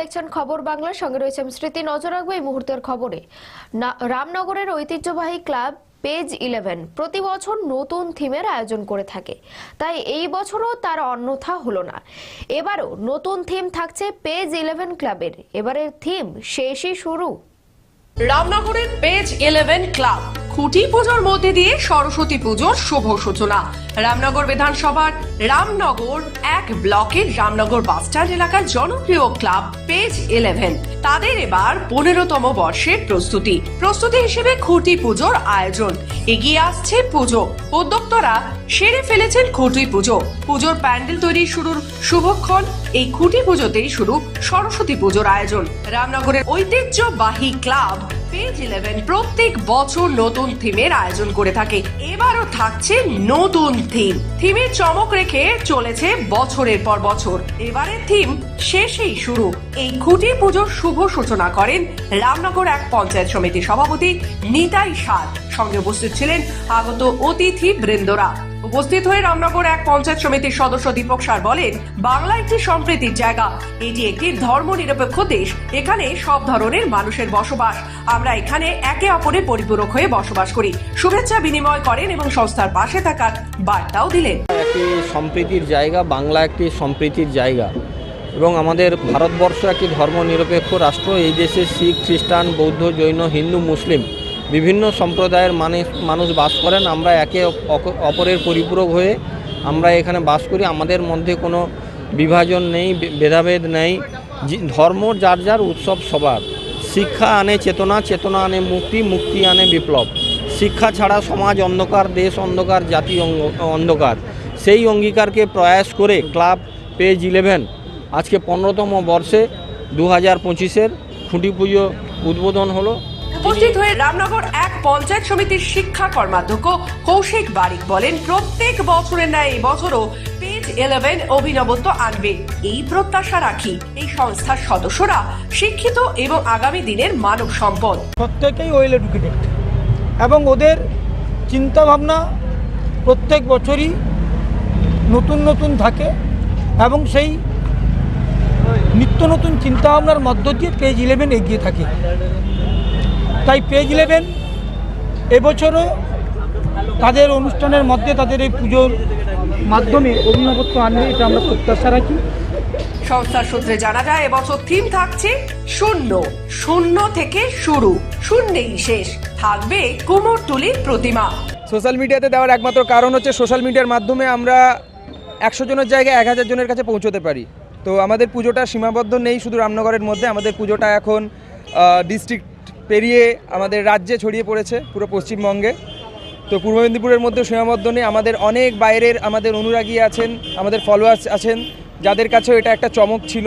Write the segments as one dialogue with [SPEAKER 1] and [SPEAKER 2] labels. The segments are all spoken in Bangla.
[SPEAKER 1] দেখছেন খবর বাংলার সঙ্গে রয়েছে আমি স্মৃতি। নজর রাখব এই মুহূর্তের খবরে। রামনগরের ঐতিহ্যবাহী ক্লাব পেজ ইলেভেন প্রতি বছর নতুন থিমের আয়োজন করে থাকে। তাই এই বছরও তার অন্যথা হলো না। এবারও নতুন থিম থাকছে পেজ ইলেভেন ক্লাবের। এবারের থিম শেষই শুরু।
[SPEAKER 2] রামনগরের পেজ ইলেভেন ক্লাব। খুঁটি পুজোর মধ্যে দিয়ে সরস্বতী পুজোর শুভ সূচনা। রামনগর বিধানসভার রামনগর এক ব্লকের রামনগর বাসস্ট্যান্ড এলাকার জনপ্রিয় ক্লাব পেজ ইলেভেন। তাদের এবার পনেরোতম বর্ষের প্রস্তুতি। প্রস্তুতি হিসেবে খুঁটি পুজোর আয়োজন। এগিয়ে আসছে পুজো। উদ্যোক্তরা সেরে ফেলেছেন খুঁটি পুজো। পুজোর প্যান্ডেল তৈরি শুরুর শুভক্ষণ। এই খুঁটি পুজোতেই শুরু সরস্বতী পুজোর আয়োজন। রামনগরের ঐতিহ্যবাহী ক্লাব পেজ ইলেভেন প্রত্যেক বছর নতুন থিমের আয়োজন করে থাকে। এবারও থাকছে নতুন থিম থিমের চমক রেখে চলেছে বছরের পর বছর। এবারের থিম শেষেই শুরু। এই খুঁটি পুজোর শুভ সূচনা করেন রামনগর এক পঞ্চায়েত সমিতি সভাপতি নিতাই সাদ সঙ্গে উপস্থিত ছিলেন আগত অতিথি বৃন্দরা উপস্থিত হয়ে রামনগর এক পঞ্চায়েত সমিতির সদস্য দীপক সার বলেন, বাংলা একটি সম্প্রীতির জায়গা। এটি একটি ধর্ম নিরপেক্ষ দেশ। এখানে সব ধরনের মানুষের বসবাস। আমরা এখানে একে অপরের পরিপূরক হয়ে বসবাস করি। শুভেচ্ছা বিনিময় করেন এবং সংস্থার পাশে থাকার বার্তাও দিলেন।
[SPEAKER 3] একটি সম্প্রীতির জায়গা, বাংলা একটি সম্প্রীতির জায়গা। এবং আমাদের ভারতবর্ষ একটি ধর্মনিরপেক্ষ রাষ্ট্র। এই দেশে শিখ, খ্রিস্টান, বৌদ্ধ, জৈন, হিন্দু, মুসলিম বিভিন্ন সম্প্রদায়ের মানুষ মানুষ বাস করেন। আমরা একে অপ- অপরের পরিপূরক হয়ে আমরা এখানে বাস করি। আমাদের মধ্যে কোনো বিভাজন নেই ভেদাভেদ নেই। ধর্ম যার যার উৎসব সবার। শিক্ষা আনে চেতনা চেতনা আনে মুক্তি মুক্তি আনে বিপ্লব। শিক্ষা ছাড়া সমাজ অন্ধকার, দেশ অন্ধকার, জাতি অন্ধকার। সেই অঙ্গীকারকে প্রয়াস করে ক্লাব পেজ ইলেভেন আজকে পনেরোতম বর্ষে দু হাজার পঁচিশের খুঁটি পুজো উদ্বোধন হলো।
[SPEAKER 2] উপস্থিত হয়ে রামনগর এক পঞ্চায়েত সমিতির শিক্ষা কর্মাধ্যক্ষ কৌশিক বারিক বলেন, প্রত্যেক বছরের ন্যায় এই বছরও পেজ ইলেভেন অভিনবত্ব আনবে। এই প্রত্যাশা রাখি। এই সংস্থার সদস্যরা শিক্ষিত এবং আগামী দিনের মানব সম্পদ।
[SPEAKER 4] প্রত্যেকেই ওয়েল এডুকেটেড এবং ওদের চিন্তাভাবনা প্রত্যেক বছরই নতুন নতুন থাকে এবং সেই নিত্য নতুন চিন্তাভাবনার মধ্য দিয়ে পেজ ইলেভেন এগিয়ে থাকে। তাই পেজ ইলেভেন এবছরও তাদের অনুষ্ঠানের মধ্যে তাদের এই পুজোর মাধ্যমে অভিনবত্ব আনবে এটা আমরা প্রত্যাশা রাখি।
[SPEAKER 2] সংস্থার সূত্রে জানা যায় এবছর থিম থাকছে শূন্য শূন্য থেকে শুরু শূন্যেই শেষ থাকবে কুমোরটুলির প্রতিমা।
[SPEAKER 5] সোশ্যাল মিডিয়াতে দেওয়ার একমাত্র কারণ হচ্ছে সোশ্যাল মিডিয়ার মাধ্যমে আমরা একশো জনের জায়গায় এক হাজার জনের কাছে পৌঁছতে পারি। তো আমাদের পুজোটা সীমাবদ্ধ নেই শুধু রামনগরের মধ্যে। আমাদের পুজোটা এখন ডিস্ট্রিক্ট পেরিয়ে আমাদের রাজ্যে ছড়িয়ে পড়েছে পুরো পশ্চিমবঙ্গে। তো পূর্ব মেদিনীপুরের মধ্যে সীমাবদ্ধ নেই। আমাদের অনেক বাইরের আমাদের অনুরাগী আছেন, আমাদের ফলোয়ার্স আছেন, যাদের কাছেও এটা একটা চমক ছিল।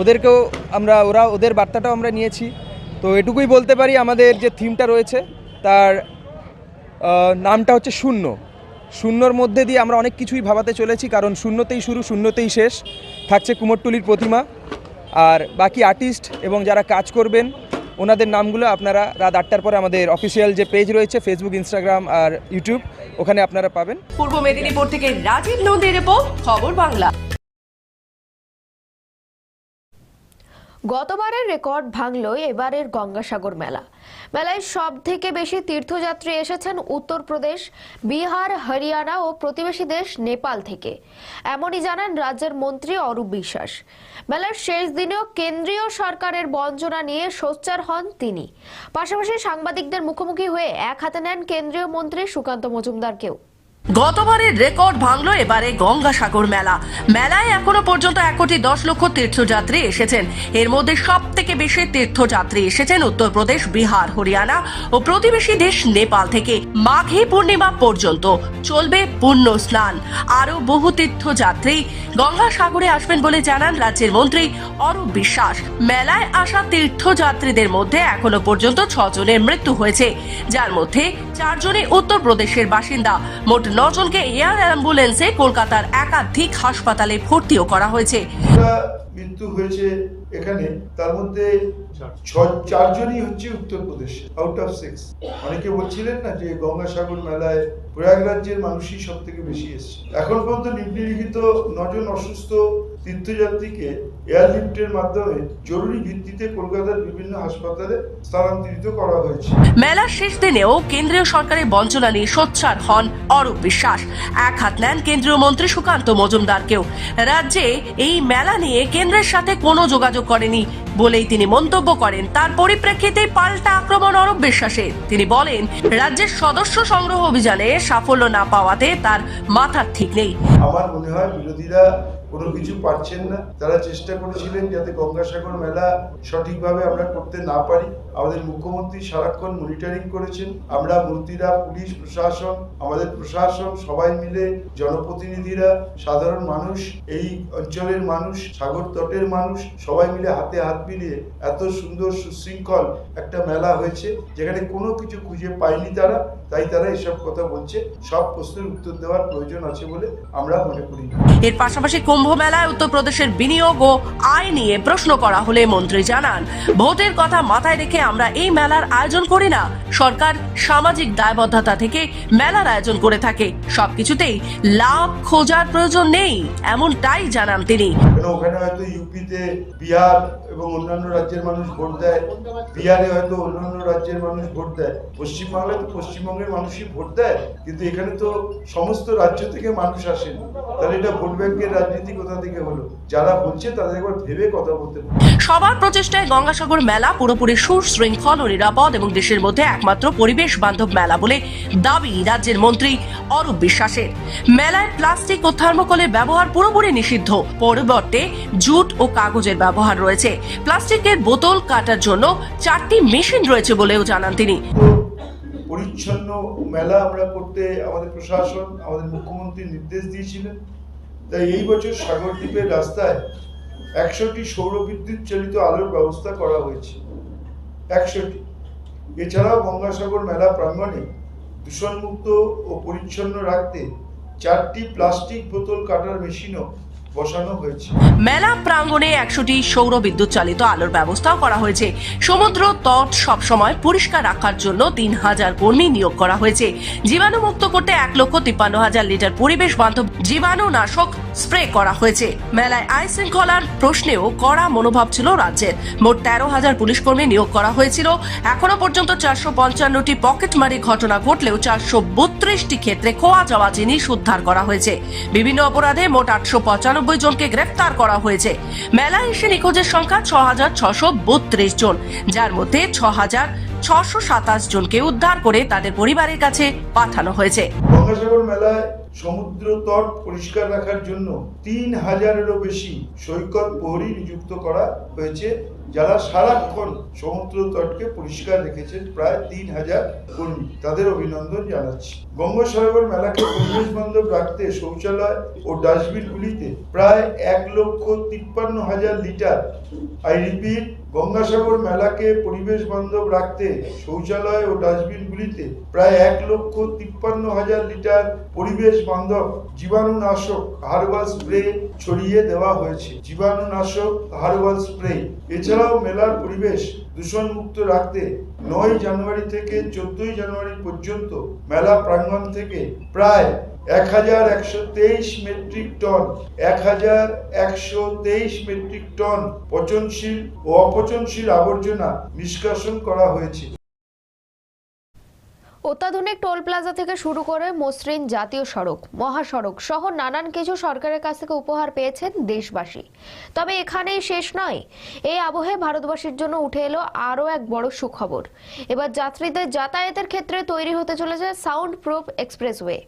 [SPEAKER 5] ওদেরকেও আমরা, ওরা, ওদের বার্তাটাও আমরা নিয়েছি। তো এটুকুই বলতে পারি, আমাদের যে থিমটা রয়েছে, তার নামটা হচ্ছে শূন্য। শূন্যর মধ্যে দিয়ে আমরা অনেক কিছুই ভাবাতে চলেছি, কারণ শূন্যতেই শুরু, শূন্যতেই শেষ। থাকছে কুমোরটুলির প্রতিমা। আর বাকি আর্টিস্ট এবং যারা কাজ করবেন ওনাদের নামগুলো আপনারা রাত আটটার পরে আমাদের অফিসিয়াল যে পেজ রয়েছে ফেসবুক ইনস্টাগ্রাম আর ইউটিউব ওখানে আপনারা পাবেন।
[SPEAKER 2] পূর্ব মেদিনীপুর থেকে রাজীব নন্দীর খবর বাংলা।
[SPEAKER 1] গতবারের রেকর্ড ভাঙল এবারের গঙ্গাসাগর মেলা। মেলায় সব থেকে বেশি তীর্থযাত্রী এসেছেন উত্তরপ্রদেশ, বিহার, হরিয়ানা ও প্রতিবেশী দেশ নেপাল থেকে। এমনই জানান রাজ্যের মন্ত্রী অরূপ বিশ্বাস। মেলার শেষ দিনেও কেন্দ্রীয় সরকারের বঞ্চনা নিয়ে সোচ্চার হন তিনি। পাশাপাশি সাংবাদিকদের মুখোমুখি হয়ে এক হাতে নেন কেন্দ্রীয় মন্ত্রী সুকান্ত মজুমদারকেও।
[SPEAKER 2] গতবারের রেকর্ড ভাঙলো এবারে গঙ্গাসাগর মেলা। মেলায় এখনও পর্যন্ত এক কোটি দশ লক্ষ তীর্থযাত্রী এসেছেন। এর মধ্যে সব থেকে বেশি তীর্থযাত্রী এসেছেন উত্তরপ্রদেশ, বিহার, হরিয়ানা ও প্রতিবেশী দেশ নেপাল থেকে। মাঘী পূর্ণিমা পর্যন্ত চলবে পূর্ণ স্নান। আরও বহু তীর্থযাত্রী গঙ্গাসাগরে আসবেন বলে জানান রাজ্যের মন্ত্রী অরূপ বিশ্বাস। মেলায় আসা তীর্থযাত্রীদের মধ্যে এখনও পর্যন্ত ছজনের মৃত্যু হয়েছে। যার মধ্যে চারজনই উত্তরপ্রদেশের বাসিন্দা। মোট নজনকে এয়ার অ্যাম্বুলেন্সে কলকাতার একাধিক হাসপাতালে ভর্তিও করা হয়েছে।
[SPEAKER 6] মৃত্যু হয়েছে এখানে, তার মধ্যে চারজনই হচ্ছে উত্তরপ্রদেশ আউট অফ সিক্স অনেকে বলছিলেন না যে গঙ্গাসাগর মেলায় প্রয়াগরাজ্যের মানুষই সব থেকে বেশি এসছে। এখন পর্যন্ত নিম্নলিখিত নজন অসুস্থ তীর্থযাত্রীকে এয়ারলিফটের মাধ্যমে জরুরি ভিত্তিতে কলকাতার বিভিন্ন হাসপাতালে স্থানান্তরিত করা হয়েছে।
[SPEAKER 2] মেলার শেষ দিনেও কেন্দ্রীয় সরকারের বঞ্চনা নিয়ে সোচ্চার হন অরূপ বিশ্বাস। এক হাত নেন কেন্দ্রীয় মন্ত্রী সুকান্ত মজুমদারকেও। রাজ্যে এই মেলা নিয়ে কেন্দ্রের সাথে কোনো যোগাযোগ করেনি বলেই তিনি মন্তব্য করেন। তার পরিপ্রেক্ষিতে পাল্টা আক্রমণ অরূপ বিশ্বাসের। তিনি বলেন রাজ্যের সদস্য সংগ্রহ অভিযানে সাফল্য না পাওয়াতে তার মাথার ঠিক নেই।
[SPEAKER 6] আমার মনে হয় বিরোধীরা কোনো কিছু পারছেন না। তারা চেষ্টা করেছিলেন যাতে গঙ্গাসাগর মেলা সঠিকভাবে আমরা করতে না পারি। আমাদের মুখ্যমন্ত্রী সারাক্ষণ মনিটরিং করেছেন। আমরা মন্ত্রীরা পুলিশ, প্রশাসন, আমাদের প্রশাসন সবাই মিলে, জনপ্রতিনিধিরা, সাধারণ মানুষ, এই অঞ্চলের মানুষ, সাগর তটের মানুষ, সবাই মিলে হাতে হাত মিলিয়ে এত সুন্দর সুশৃঙ্খল একটা মেলা হয়েছে, যেখানে কোনো কিছু খুঁজে পায়নি তারা। তাই তারা এসব কথা বলছে। সব প্রশ্নের উত্তর দেওয়ার প্রয়োজন আছে বলে আমরা মনে করি
[SPEAKER 2] এর পাশাপাশি কুম্ভ মেলায় উত্তরপ্রদেশের বিনিয়োগ ও আয় নিয়ে প্রশ্ন করা হলে মন্ত্রী জানান ভোটের কথা মাথায় রেখে আমরা এই মেলার আয়োজন করি না। সরকার সামাজিক দায়বদ্ধতা থেকে মেলার আয়োজন করে থাকে। সবকিছুতেই লাভ খোঁজার প্রয়োজন নেই এমনটাই জানান তিনি।
[SPEAKER 6] ওখানে হয়তো ইউপিতে বিহার এবং অন্যান্য রাজ্যের মানুষ ভোট দেয়। বিহারে হয়তো অন্যান্য রাজ্যের মানুষ ভোট দেয়। পশ্চিমবাংলায় তো পশ্চিমবঙ্গের মানুষই ভোট দেয়। কিন্তু এখানে তো সমস্ত রাজ্য থেকে মানুষ আসেন। তাহলে এটা ভোট ব্যাংকের রাজনীতি কোথা থেকে হলো? যারা বলছে তাদের একবার ভেবে কথা বলতে
[SPEAKER 2] সবার প্রচেষ্টায় গঙ্গাসাগর মেলা পুরোপুরি সুশৃঙ্খল ও নিরাপদ এবং দেশের মধ্যে একমাত্র পরিবেশ বান্ধব মেলা বলে দাবি রাজ্যের মন্ত্রী অরূপ বিশ্বাসের। মেলায় প্লাস্টিক ও থার্মোকলের ব্যবহার পুরোপুরি নিষিদ্ধ। পরিবর্তে জুট ও কাগজের ব্যবহার রয়েছে। প্লাস্টিকের বোতল কাটার জন্য চারটি মেশিন রয়েছে বলেও জানান তিনি।
[SPEAKER 6] পরিচ্ছন্ন মেলা আমরা করতে আমাদের প্রশাসন, আমাদের মুখ্যমন্ত্রী নির্দেশ দিয়েছিলেন। তাই এই বছর সাগরদ্বীপের রাস্তায় একশোটি সৌর বিদ্যুৎ চালিত আলোর ব্যবস্থা করা হয়েছে। একশোটি। এছাড়াও গঙ্গাসাগর মেলা প্রাঙ্গণে দূষণমুক্ত ও পরিচ্ছন্ন রাখতে চারটি প্লাস্টিক বোতল কাটার মেশিনও
[SPEAKER 2] মেলা প্রাঙ্গণে একশোটি সৌর বিদ্যুৎ চালিত আলোর ব্যবস্থাও করা হয়েছে। সমুদ্র তট সবসময় পরিষ্কার রাখার জন্য তিন হাজার কর্মী নিয়োগ করা হয়েছে। জীবাণুমুক্ত করতে এক লক্ষ তিপ্পান্ন হাজার লিটার পরিবেশ বান্ধব জীবাণুনাশক স্প্রে করা হয়েছে। মেলায় আইন শৃঙ্খলার প্রশ্নেও কড়া মনোভাব ছিল রাজ্যের। মোট তেরো হাজার পুলিশ কর্মী নিয়োগ করা হয়েছিল। এখনও পর্যন্ত চারশো পঞ্চান্নটি পকেটমারি ঘটনা ঘটলেও চারশো বত্রিশটি ক্ষেত্রে খোয়া যাওয়া জিনিস উদ্ধার করা হয়েছে। বিভিন্ন অপরাধে মোট আটশো পঁচানব্বই জনকে গ্রেফতার করা হয়েছে। মেলায় এসে নিখোঁজের সংখ্যা ছ হাজার ছশো বত্রিশ জন, যার মধ্যে ছ হাজার ছশো সাতাশ জনকে উদ্ধার করে তাদের পরিবারের কাছে পাঠানো হয়েছে।
[SPEAKER 6] মেলায় সমুদ্র তট পরিষ্কার রাখার জন্য তিন হাজারেরও বেশি সৈকত প্রহরী নিযুক্ত করা হয়েছে, যারা সারাক্ষণ সমুদ্র তটকে পরিষ্কার রেখেছেন প্রায় তিন হাজার কর্মী। তাদের অভিনন্দন জানাচ্ছি। গঙ্গাসাগর মেলাকে পরিবেশ বান্ধব রাখতে শৌচালয় ও ডাস্টবিনগুলিতে প্রায় এক লক্ষ তিপ্পান্ন হাজার লিটার আই রিপিট গঙ্গাসাগর মেলাকে পরিবেশ বান্ধব রাখতে শৌচালয় ও ডাস্টবিনগুলিতে প্রায় এক লক্ষ তিপ্পান্ন হাজার লিটার পরিবেশ বান্ধব জীবাণুনাশক হার্বাল স্প্রে ছড়িয়ে দেওয়া হয়েছে। জীবাণুনাশক হার্বাল স্প্রে। এছাড়াও মেলার পরিবেশ দূষণমুক্ত রাখতে নয় জানুয়ারি থেকে চোদ্দই জানুয়ারি পর্যন্ত মেলা প্রাঙ্গণ থেকে প্রায় এক হাজার একশো তেইশ মেট্রিক টন, এক হাজার একশো তেইশ মেট্রিক টন পচনশীল ও অপচনশীল আবর্জনা নিষ্কাশন করা হয়েছে।
[SPEAKER 1] অত্যাধুনিক টোল প্লাজা থেকে শুরু করে মসৃণ জাতীয় সড়ক, মহাসড়ক সহ নানান কিছু সরকারের কাছ থেকে উপহার পেয়েছেন দেশবাসী। তবে এখানেই শেষ নয়, এই আবহে ভারতবাসীর জন্য উঠে এলো আরও এক বড় সুখবর। এবার যাত্রীদের যাতায়াতের ক্ষেত্রে তৈরি হতে চলেছে সাউন্ড প্রুফ এক্সপ্রেসওয়ে।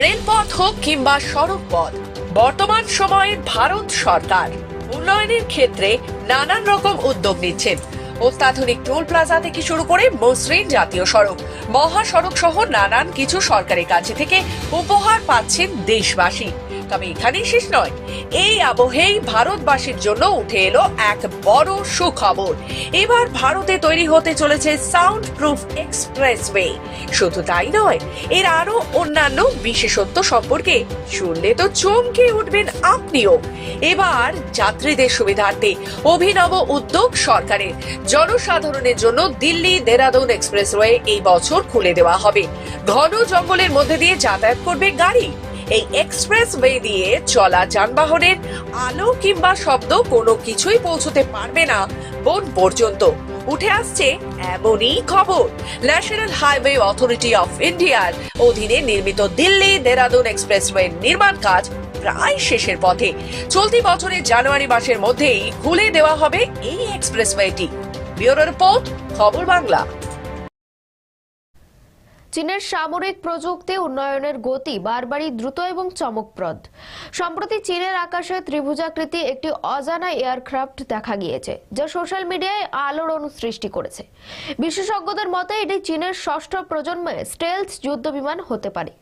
[SPEAKER 2] রেলপথ হোক কিংবা সড়ক পথ বর্তমান সময়ে ভারত সরকার উন্নয়নের ক্ষেত্রে নানান রকম উদ্যোগ নিচ্ছেন। অত্যাধুনিক টোল প্লাজা থেকে শুরু করে মসৃণ জাতীয় সড়ক, মহাসড়ক সহ নানান কিছু সরকারের কাছে থেকে উপহার পাচ্ছেন দেশবাসী। তবে এখানেই শেষ নয়। এই আবহেই ভারতবাসীর জন্য উঠে এলো এক বড় সুখবর। এবার ভারতে তৈরি হতে চলেছে সাউন্ড প্রুফ এক্সপ্রেসওয়ে শুধু তাই নয়, এর আরও অন্যান্য বিশেষত্ব সম্পর্কে শুনলে তো চমকে উঠবেন আপনিও। এবার যাত্রীদের সুবিধার্থে অভিনব উদ্যোগ সরকারের। জনসাধারণের জন্য দিল্লি দেরাদুন এক্সপ্রেসওয়ে এই বছর খুলে দেওয়া হবে। ঘন জঙ্গলের মধ্যে দিয়ে যাতায়াত করবে গাড়ি। এই এক্সপ্রেস ওয়ে দিয়ে চলা যানবাহনের আলো কিংবা শব্দ কোনো কিছুই পৌঁছতে পারবে না বন পর্যন্ত। উঠে আসছে এমনই খবর। ন্যাশনাল হাইওয়ে অথরিটি অফ ইন্ডিয়ার অধীনে নির্মিত দিল্লি দেরাদুন এক্সপ্রেসওয়ে নির্মাণ কাজ প্রায় শেষের পথে। চলতি বছরের জানুয়ারি মাসের মধ্যেই খুলে দেওয়া হবে এই এক্সপ্রেসওয়েটি। ব্যুরো রিপোর্ট, খবর বাংলা।
[SPEAKER 1] চীনের সামরিক প্রযুক্তি উন্নয়নের গতি বারবারই দ্রুত এবং চমকপ্রদ। সম্প্রতি চীনের আকাশে ত্রিভুজাকৃতি একটি অজানা এয়ারক্রাফট দেখা গিয়েছে, যা সোশ্যাল মিডিয়ায় আলোড়ন সৃষ্টি করেছে। বিশেষজ্ঞদের মতে, এটি চীনের ষষ্ঠ প্রজন্মে স্টেলস যুদ্ধ বিমান হতে পারে।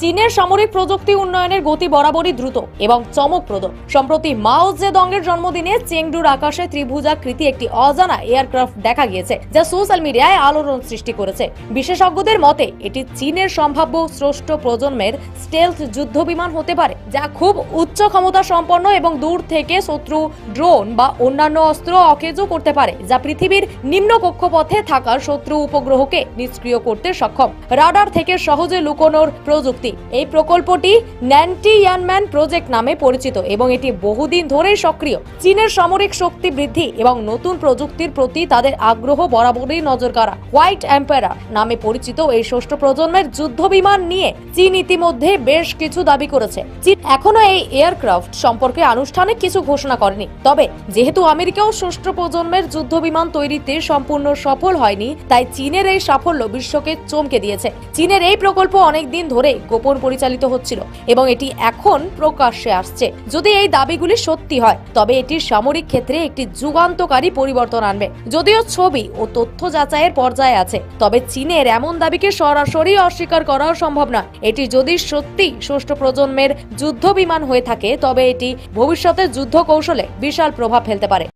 [SPEAKER 7] চীনের সামরিক প্রযুক্তি উন্নয়নের গতি বরাবরই দ্রুত এবং চমকপ্রদ। সম্প্রতি মাও জেদংয়ের জন্মদিনে চেংডুর আকাশে ত্রিভুজাকৃতি একটি অজানা এয়ারক্রাফট দেখা গিয়েছে, যা সোশ্যাল মিডিয়ায় আলোড়ন সৃষ্টি করেছে। বিশেষজ্ঞদের মতে, এটি চীনের সম্ভাব্য ষষ্ঠ প্রজন্মের স্টেলথ যুদ্ধ বিমান হতে পারে, যা খুব উচ্চ ক্ষমতা সম্পন্ন এবং দূর থেকে শত্রু, ড্রোন বা অন্যান্য অস্ত্র অকেজো করতে পারে, যা পৃথিবীর নিম্ন কক্ষপথে থাকা শত্রু উপগ্রহকে নিষ্ক্রিয় করতে সক্ষম। রাডার থেকে সহজে লুকোনোর প্রযুক্তি এই প্রকল্পটি ন্যান্টি ইয়ানম্যান প্রজেক্ট নামে পরিচিত এবং এটি বহুদিন ধরেই সক্রিয়। চীনের সামরিক শক্তি বৃদ্ধি এবং নতুন প্রযুক্তির প্রতি তাদের আগ্রহ বরাবরই নজর কাড়া। হোয়াইট এম্পায়ার নামে পরিচিত এই ষষ্ঠ প্রজন্মের যুদ্ধ বিমান নিয়ে চীন ইতিমধ্যে বেশ কিছু দাবি করেছে। চীন এখনও এই এয়ারক্রাফট সম্পর্কে আনুষ্ঠানিক কিছু ঘোষণা করেনি। তবে যেহেতু আমেরিকাও ষষ্ঠ প্রজন্মের যুদ্ধ বিমান তৈরিতে সম্পূর্ণ সফল হয়নি, তাই চীনের এই সাফল্য বিশ্বকে চমকে দিয়েছে। চীনের এই প্রকল্প অনেকদিন ধরে গোপন পরিচালিত হচ্ছিল এবং এটি এখন প্রকাশ্যে আসছে। যদি এই দাবিগুলি সত্যি হয়, তবে এটি সামরিক ক্ষেত্রে একটি যুগান্তকারী পরিবর্তন আনবে। যদিও ছবি ও তথ্য যাচাইয়ের পর্যায়ে আছে, তবে চীনের এমন দাবিকে সরাসরি অস্বীকার করাও সম্ভব নয়। এটি যদি সত্যি ষষ্ঠ প্রজন্মের যুদ্ধ বিমান হয়ে থাকে, তবে এটি ভবিষ্যতে যুদ্ধ কৌশলে বিশাল প্রভাব ফেলতে পারে।